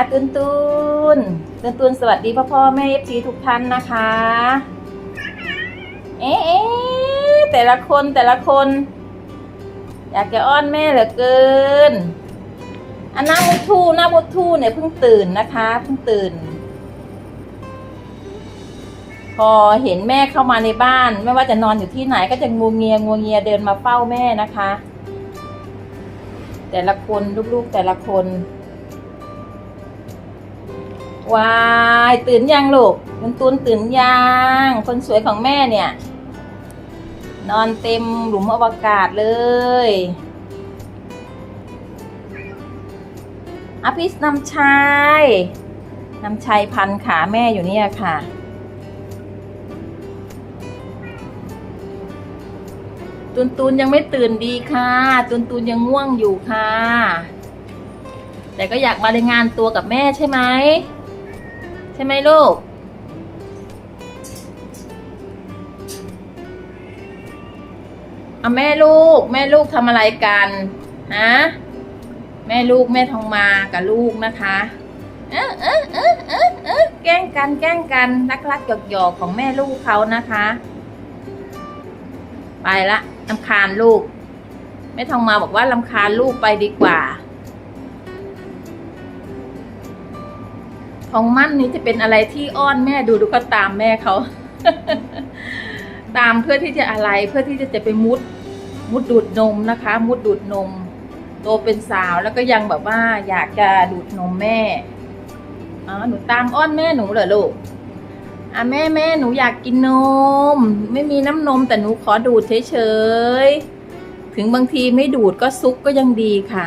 อาตุนตุนตุนตุนสวัสดีพ่อพ่อแม่เอฟซีทุกท่านนะคะ เอ๊ะแต่ละคนแต่ละคน อยากจะอ้อนแม่เหลือเกินอันหน้ามุทูหน้ามุทูเนี่ยเพิ่งตื่นนะคะเพิ่งตื่น พอเห็นแม่เข้ามาในบ้าน ไม่ว่าจะนอนอยู่ที่ไหนก็จะงูเงียงูเงียเดินมาเฝ้าแม่นะคะ แต่ละคนลูกๆแต่ละคน วายตื่นยังลูกตุนตุนตื่นยังคนสวยของแม่เนี่ย นอนเต็มหลุมอวกาศเลยอภิสนำชัยนำชัยพันขาแม่อยู่เนี่ยค่ะตุนตุนยังไม่ตื่นดีค่ะตุนตุนยังง่วงอยู่ค่ะ แต่ก็อยากมารายงานตัวกับแม่ใช่ไหม ช่ไหมลูก เอาแม่ลูก แม่ลูกทำอะไรกันฮะแม่ลูกแม่ทองมากับลูกนะคะ เออเออเออเออเออแกล้งกันแกล้งกันรักรักหยอกหยอกของแม่ลูกเขานะคะ ไปละลำคาญลูก แม่ทองมาบอกว่าลำคาญลูกไปดีกว่า ทองมั่นนี้จะเป็นอะไรที่อ้อนแม่ดูดูก็ตามแม่เขา ตามเพื่อที่จะอะไรเพื่อที่จะจะไปมุด มุดดูดนมนะคะ มุดดูดนม โตเป็นสาวแล้วก็ยังแบบว่า อยากจะดูดนมแม่อ๋อหนูตามอ้อนแม่หนูเหรอลูกอะแม่แม่หนูอยากกินนม ไม่มีน้ำนมแต่หนูขอดูดเฉยๆถึงบางทีไม่ดูดก็ซุกก็ยังดีค่ะ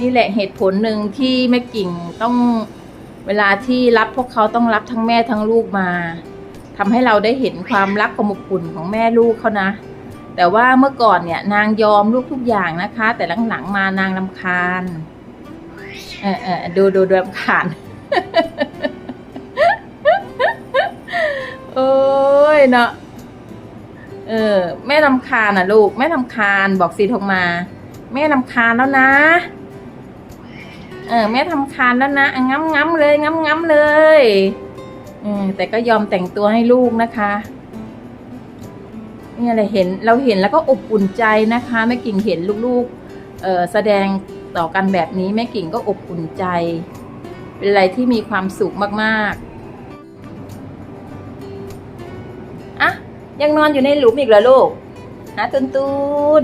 นี่แหละเหตุผลหนึ่งที่แม่กิ่งต้อง เวลาที่รับพวกเขาต้องรับทั้งแม่ทั้งลูกมาทำให้เราได้เห็นความรักความอบอุ่นของแม่ลูกเขานะ แต่ว่าเมื่อก่อนเนี่ยนางยอมลูกทุกอย่างนะคะ แต่หลังๆมานางลำคาญเออเออดูดูดูลำคาญโอ้ยเนาะเออ แม่ลำคาญน่ะลูก แม่ลำคาญบอกสีทองมา แม่ลำคาญแล้วนะ เออแม่ทำคาญแล้วนะงั้มงั้มเลยงั้มงั้มเลยเออแต่ก็ยอมแต่งตัวให้ลูกนะคะนี่อะไรเห็นเราเห็นแล้วก็อบอุ่นใจนะคะแม่กิ่งเห็นลูกๆเออแสดงต่อกันแบบนี้แม่กิ่งก็อบอุ่นใจ เป็นอะไรที่มีความสุขมากๆอะยังนอนอยู่ในหลุมอีกเหรอลูกฮะตุนตุน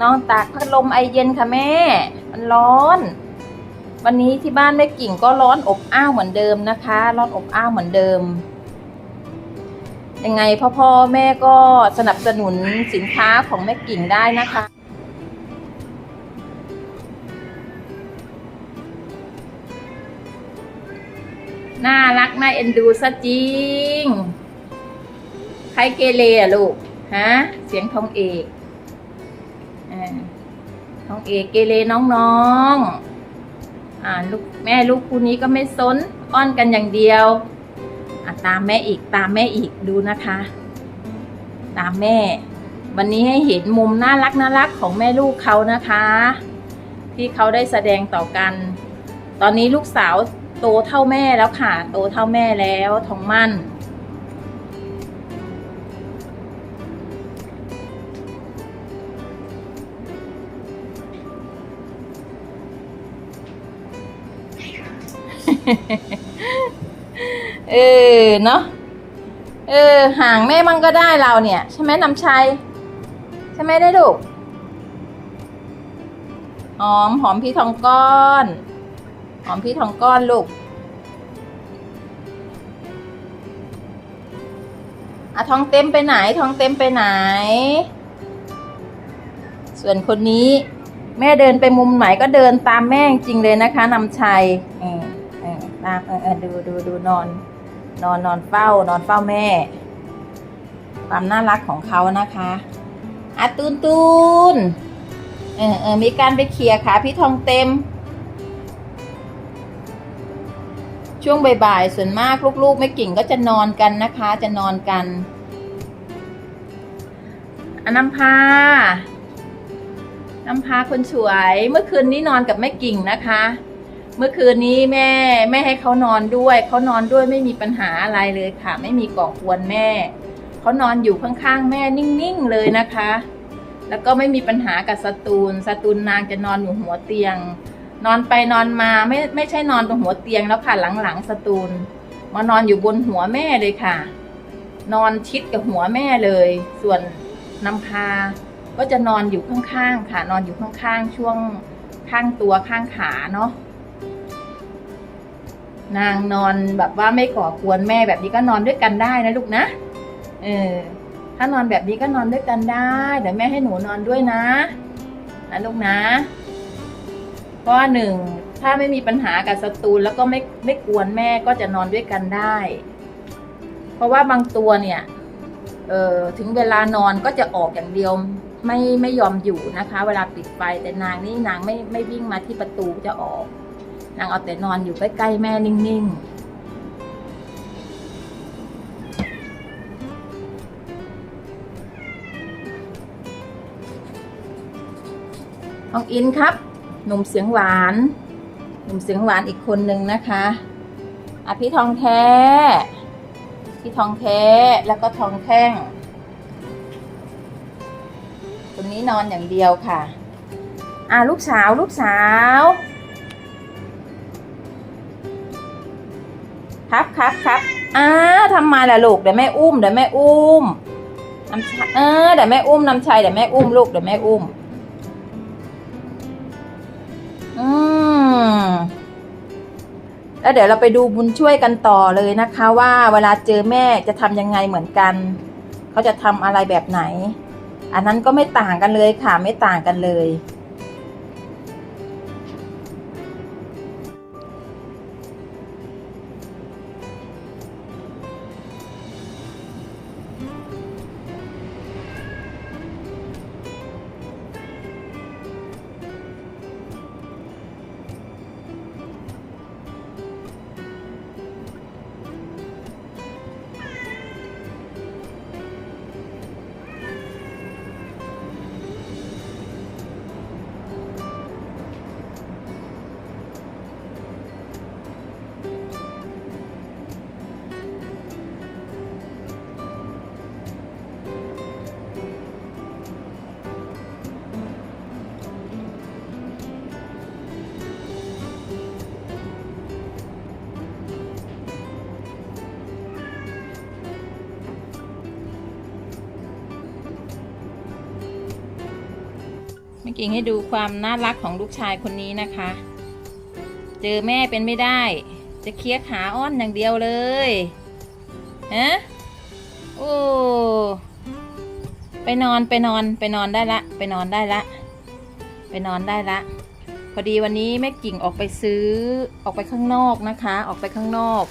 นอนตากพัดลมไอเย็นค่ะแม่ มันร้อน วันนี้ที่บ้านแม่กิ่งก็ร้อนอบอ้าวเหมือนเดิมนะคะ ร้อนอบอ้าวเหมือนเดิม ยังไงพ่อพ่อแม่ก็สนับสนุนสินค้าของแม่กิ่งได้นะคะน่ารักน่าเอ็นดูซะจริง ใครเกเรอะลูก ฮะ เสียงทองเอกอทองเอกเกเรน้องๆ อ่าลูกแม่ลูกคู่นี้ก็ไม่ซนอ้อนกันอย่างเดียวอะตามแม่อีกตามแม่อีกดูนะคะ ตามแม่ วันนี้ให้เห็นมุมน่ารักน่ารักของแม่ลูกเขานะคะ ที่เขาได้แสดงต่อกัน ตอนนี้ลูกสาวโตเท่าแม่แล้วค่ะ โตเท่าแม่แล้วทองมั่น เออเนาะเออห่างแม่มันก็ได้เราเนี่ย ใช่ไหมน้ำชัย ใช่ไหมได้ลูกหอมหอมพี่ทองก้อนหอมพี่ทองก้อนลูกอะทองเต็มไปไหนทองเต็มไปไหน ส่วนคนนี้ แม่เดินไปมุมไหนก็เดินตามแม่จริงเลยนะคะนำชัยเออเออ ตามเออดูดูดูนอน นอนนอนเฝ้านอนเฝ้าแม่ ความน่ารักของเขานะคะอะตูนตูนเออเออมีการไปเคลียร์ขาพี่ทองเต็ม ช่วงบ่ายๆส่วนมากลูกๆ ไม่กิ่งก็จะนอนกันนะคะ จะนอนกันอนน้ำพาน้ำพาคนสวย เมื่อคืนนี้นอนกับแม่กิ่งนะคะ เมื่อคืนนี้แม่แม่ให้เขานอนด้วยเขานอนด้วยไม่มีปัญหาอะไรเลยค่ะ ไม่มีก่อกวนแม่เขานอนอยู่ข้างๆแม่นิ่งๆเลยนะคะ แล้วก็ไม่มีปัญหากับสตูลสตูลนางจะนอนอยู่หัวเตียง นอนไปนอนมาไม่ไม่ใช่นอนตรงหัวเตียงแล้วค่ะหลังๆสตูลมานอนอยู่บนหัวแม่เลยค่ะ นอนชิดกับหัวแม่เลย ส่วนน้ำพาก็จะนอนอยู่ข้างๆค่ะ นอนอยู่ข้างๆช่วงข้างตัวข้างขาเนาะ นางนอนแบบว่าไม่ก่อกวนแม่แบบนี้ก็นอนด้วยกันได้นะลูกนะ เออ ถ้านอนแบบนี้ก็นอนด้วยกันได้เดี๋ยวแม่ให้หนูนอนด้วยนะนะลูกนะเพราะว่าหนึ่งถ้าไม่มีปัญหากับศัตรูแล้วก็ไม่ไม่กวนแม่ก็จะนอนด้วยกันได้ เพราะว่าบางตัวเนี่ยเออถึงเวลานอนก็จะออกอย่างเดียวไม่ไม่ยอมอยู่นะคะ เวลาปิดไฟแต่นางนี่นางไม่ไม่วิ่งมาที่ประตูจะออก นางเอาแต่นอนอยู่ใกล้ๆแม่นิ่งๆน้องอินครับ หนุ่มเสียงหวาน หนุ่มเสียงหวานอีกคนนึงนะคะอะพี่ทองแท้ พี่ทองแท้ แล้วก็ทองแท่ง คนนี้นอนอย่างเดียวค่ะ อะลูกสาวลูกสาว ครับครับครับอ่าทำไมล่ะลูกเดี๋ยวแม่อุ้มเดี๋ยวแม่อุ้มน้ำชัยเออเดี๋ยวแม่อุ้มน้ำชัยเดี๋ยวแม่อุ้มลูกเดี๋ยวแม่อุ้ม อืมแล้วเดี๋ยวเราไปดูบุญช่วยกันต่อเลยนะคะ ว่าเวลาเจอแม่จะทำยังไงเหมือนกัน เขาจะทำอะไรแบบไหน อันนั้นก็ไม่ต่างกันเลยค่ะไม่ต่างกันเลย เมื่งให้ดูความน่ารักของลูกชายคนนี้นะคะ เจอแม่เป็นไม่ได้ จะเคี้ยขาอ้อนอย่างเดียวเลยฮะโอ้ไปนอนไปนอนไปนอนได้ละ ไปนอนได้ละ ไปนอนได้ละ พอดีวันนี้แม่กิ่งออกไปซื้อออกไปข้างนอกนะคะ ออกไปข้างนอก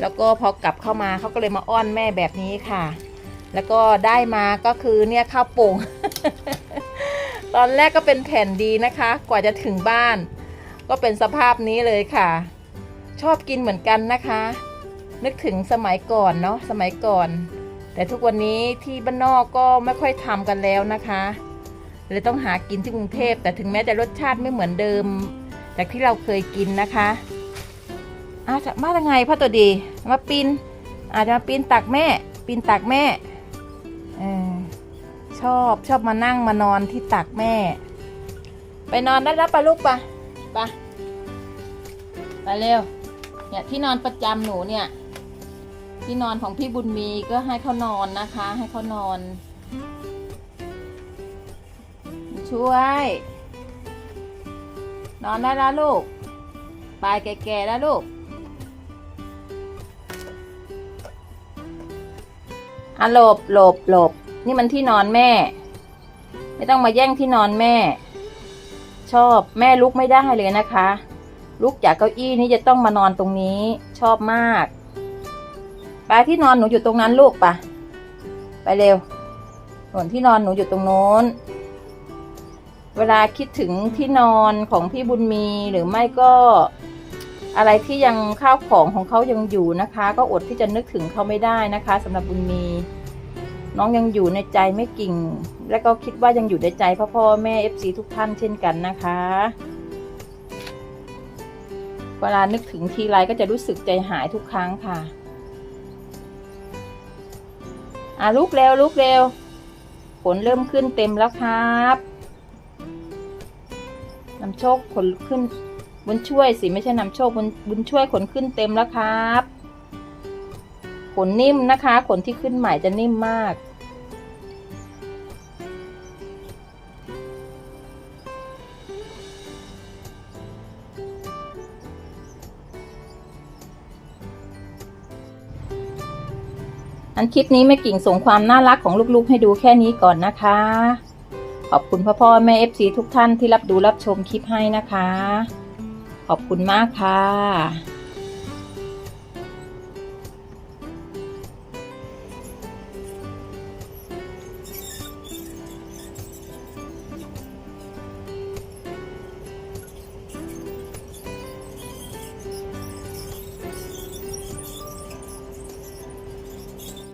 แล้วก็พอกลับเข้ามาเขาก็เลยมาอ้อนแม่แบบนี้ค่ะ แล้วก็ได้มาก็คือเนี่ยข้าวโป่ง ตอนแรกก็เป็นแผ่นดีนะคะ กว่าจะถึงบ้าน ก็เป็นสภาพนี้เลยค่ะ ชอบกินเหมือนกันนะคะ นึกถึงสมัยก่อนเนาะสมัยก่อน แต่ทุกวันนี้ที่บ้านนอกก็ไม่ค่อยทำกันแล้วนะคะเลยต้องหากินที่กรุงเทพแต่ถึงแม้จะรสชาติไม่เหมือนเดิมจากที่เราเคยกินนะคะอาจะมายังไงพ่อตัวดีมาปีนอาจจะมาปีนตักแม่ปีนตักแม่ ชอบชอบมานั่งมานอนที่ตักแม่ ไปนอนได้แล้วปะลูกปะปะไปเร็ว เนี่ยที่นอนประจำหนูเนี่ย ที่นอนของพี่บุญมีก็ให้เขานอนนะคะ ให้เขานอน ช่วย นอนได้แล้วลูกปลายแก่ๆแล้วลูกอะหลบหลบหลบ นี่มันที่นอนแม่ ไม่ต้องมาแย่งที่นอนแม่ ชอบแม่ลุกไม่ได้เลยนะคะ ลุกจากเก้าอี้นี่จะต้องมานอนตรงนี้ ชอบมากไปที่นอนหนูอยู่ตรงนั้นลูกปะไปเร็วส่วนที่นอนหนูอยู่ตรงโน้น เวลาคิดถึงที่นอนของพี่บุญมีหรือไม่ก็ อะไรที่ยังข้าวของของเขายังอยู่นะคะ ก็อดที่จะนึกถึงเขาไม่ได้นะคะสำหรับบุญมี น้องยังอยู่ในใจไม่กิ่ง และก็คิดว่ายังอยู่ในใจพ่อพ่อแม่เอฟซีทุกท่านเช่นกันนะคะ เวลานึกถึงทีไรก็จะรู้สึกใจหายทุกครั้งค่ะอะลุกเร็วลุกเร็วผลเริ่มขึ้นเต็มแล้วครับนำโชคผลขึ้นบุญช่วยสิไม่ใช่นำโชคบุญบุญช่วยขนขึ้นเต็มแล้วครับ ขนนิ่มนะคะ ขนที่ขึ้นใหม่จะนิ่มมาก อันคลิปนี้แม่กิ่งส่งความน่ารักของลูกๆ ให้ดูแค่นี้ก่อนนะคะ ขอบคุณพ่อพ่อแม่เอฟซีทุกท่านที่รับดูรับชมคลิปให้นะคะ ขอบคุณมากค่ะ